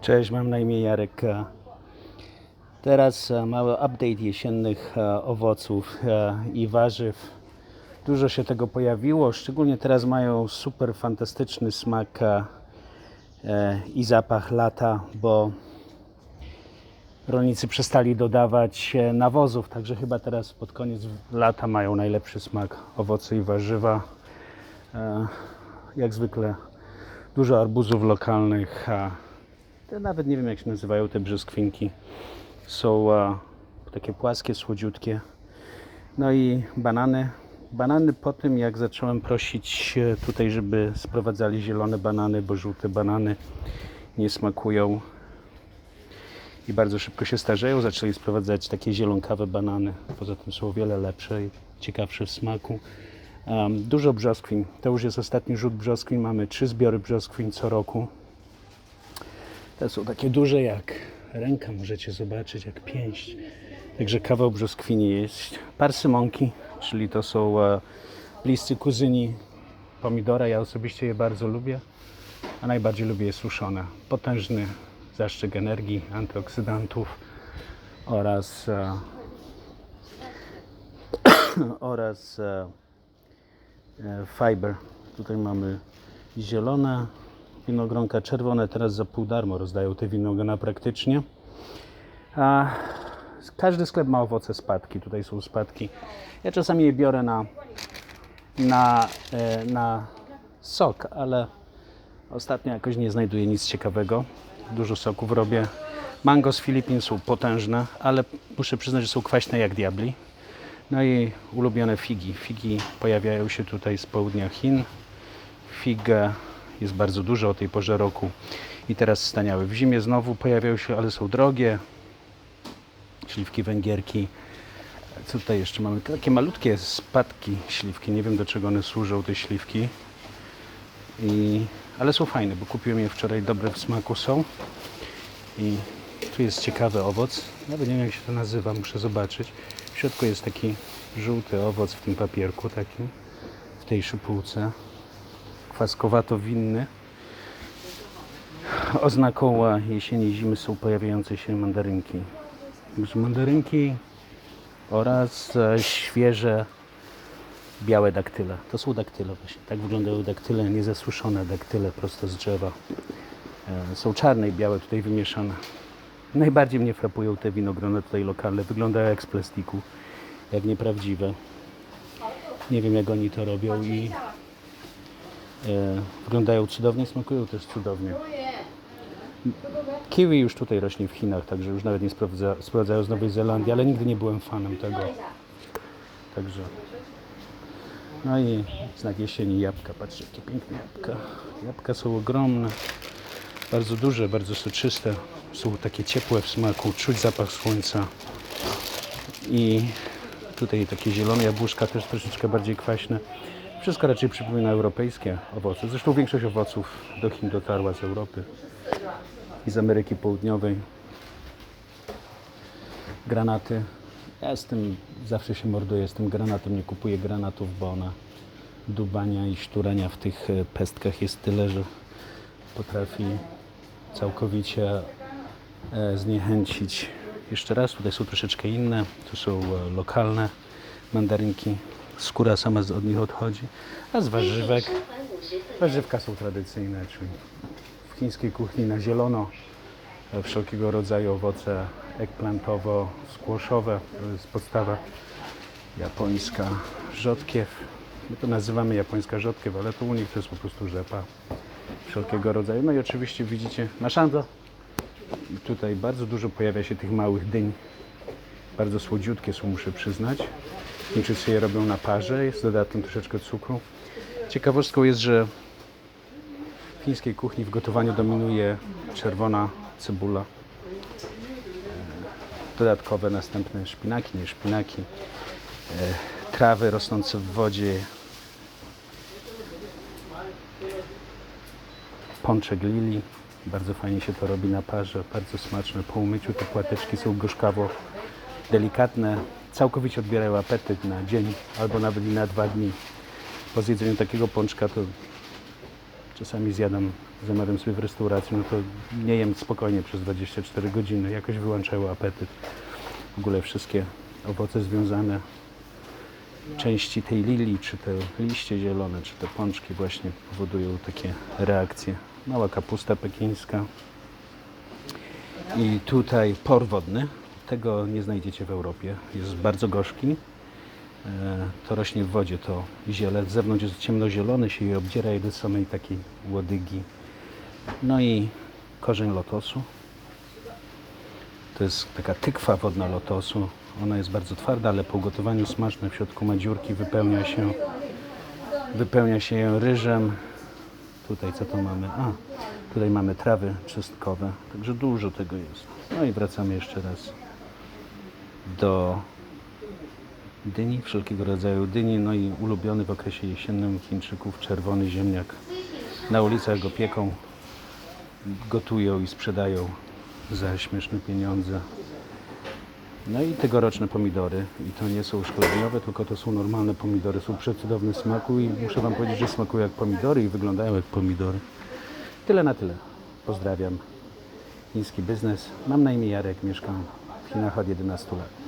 Cześć, mam na imię Jarek. E, Teraz e, mały update jesiennych e, owoców i warzyw. Dużo się tego pojawiło, szczególnie teraz mają super fantastyczny smak i zapach lata, bo rolnicy przestali dodawać nawozów, także chyba teraz pod koniec lata mają najlepszy smak owoce i warzywa. Jak zwykle dużo arbuzów lokalnych. Te nawet nie wiem jak się nazywają te brzoskwinki. Są e, takie płaskie, słodziutkie. No i banany. Banany po tym jak zacząłem prosić tutaj, żeby sprowadzali zielone banany, bo żółte banany nie smakują i bardzo szybko się starzeją. Zaczęli sprowadzać takie zielonkawe banany. Poza tym są o wiele lepsze i ciekawsze w smaku. Um, dużo brzoskwin. To już jest ostatni rzut brzoskwin. Mamy trzy zbiory brzoskwin co roku. Te są takie duże jak ręka, możecie zobaczyć, jak pięść. Także kawał brzoskwini jest. Parsymonki, czyli to są e, bliscy kuzyni pomidora. Ja osobiście je bardzo lubię, a najbardziej lubię je suszone. Potężny zaszczyt energii, antyoksydantów oraz e, oraz e, e, fiber. Tutaj mamy zielone winogronka, czerwone. Teraz za pół darmo rozdają te winogrona praktycznie. A każdy sklep ma owoce spadki. Tutaj są spadki. Ja czasami je biorę na, na, e, na sok, ale ostatnio jakoś nie znajduję nic ciekawego. Dużo soków robię. Mango z Filipin są potężne, ale muszę przyznać, że są kwaśne jak diabli. No i ulubione figi. Figi pojawiają się tutaj z południa Chin. Fig e, jest bardzo dużo o tej porze roku i teraz staniały. W zimie znowu pojawiają się, ale są drogie. Śliwki węgierki. Co tutaj jeszcze mamy? Takie malutkie spadki śliwki. Nie wiem do czego one służą, te śliwki. I, ale są fajne, bo kupiłem je wczoraj. Dobre w smaku są. I tu jest ciekawy owoc. Nawet nie wiem jak się to nazywa, muszę zobaczyć. W środku jest taki żółty owoc w tym papierku takim, w tej szypułce. Kwaskowato-winny. Oznaką e, jesieni zimy są pojawiające się mandarynki. Mandarynki oraz e, świeże białe daktyle. To są daktyle właśnie. Tak wyglądają daktyle, niezasuszone daktyle prosto z drzewa. E, Są czarne i białe tutaj wymieszane. Najbardziej mnie frapują te winogrona tutaj lokalne. Wyglądają jak z plastiku, jak nieprawdziwe. Nie wiem jak oni to robią i wyglądają cudownie, smakują też cudownie. Kiwi już tutaj rośnie w Chinach, także już nawet nie sprawdza, sprawdzają z Nowej Zelandii, ale nigdy nie byłem fanem tego. Także. No i znak jesieni jabłka. Patrzcie, jakie piękne jabłka. Jabłka są ogromne, bardzo duże, bardzo soczyste. Są takie ciepłe w smaku, czuć zapach słońca. I tutaj takie zielone jabłuszka, też troszeczkę bardziej kwaśne. Wszystko raczej przypomina europejskie owoce. Zresztą większość owoców do Chin dotarła z Europy i z Ameryki Południowej. Granaty. Ja z tym zawsze się morduję z tym granatem. Nie kupuję granatów, bo ona dubania i szturania w tych e, pestkach jest tyle, że potrafi całkowicie e, zniechęcić. Jeszcze raz, tutaj są troszeczkę inne. Tu są e, lokalne mandarynki. Skóra sama od nich odchodzi. A z warzywek, warzywka są tradycyjne, czyli w chińskiej kuchni na zielono wszelkiego rodzaju owoce eggplantowo-skłoszowe. To jest podstawa japońska rzodkiew. My to nazywamy japońska rzodkiew, ale to u nich to jest po prostu rzepa wszelkiego rodzaju. No i oczywiście widzicie maszando. I tutaj bardzo dużo pojawia się tych małych dyń. Bardzo słodziutkie są, muszę przyznać. Chińczycy je robią na parze, z dodatkiem troszeczkę cukru. Ciekawostką jest, że w chińskiej kuchni w gotowaniu dominuje czerwona cebula. E, Dodatkowe następne szpinaki, nie szpinaki, e, trawy rosnące w wodzie, pączek lili. Bardzo fajnie się to robi na parze, bardzo smaczne. Po umyciu te płateczki są gorzkawo delikatne, całkowicie odbierają apetyt na dzień albo nawet i na dwa dni. Po zjedzeniu takiego pączka to czasami zjadam, zamawiam sobie w restauracji, no to nie jem spokojnie przez 24 godziny. Jakoś wyłączają apetyt. W ogóle wszystkie owoce związane, części tej lilii, czy te liście zielone, czy te pączki właśnie powodują takie reakcje. Mała kapusta pekińska. I tutaj por wodny. Tego nie znajdziecie w Europie. Jest bardzo gorzki. E, To rośnie w wodzie, to ziele. Z zewnątrz jest ciemnozielony, się je obdziera do samej takiej łodygi. No i korzeń lotosu. To jest taka tykwa wodna lotosu. Ona jest bardzo twarda, ale po ugotowaniu smaczne w środku ma dziurki, wypełnia się, wypełnia się ją ryżem. Tutaj co to mamy? A, tutaj mamy trawy czystkowe, także dużo tego jest. No i wracamy jeszcze raz do dyni, wszelkiego rodzaju dyni, no i ulubiony w okresie jesiennym Chińczyków czerwony ziemniak. Na ulicach go pieką, gotują i sprzedają za śmieszne pieniądze. No i tegoroczne pomidory. I to nie są szkoleniowe, tylko to są normalne pomidory. Są przecudowne smaku i muszę Wam powiedzieć, że smakują jak pomidory i wyglądają jak pomidory. Tyle na tyle. Pozdrawiam. Chiński biznes. Mam na imię Jarek, mieszkam w Chinach od 11 lat.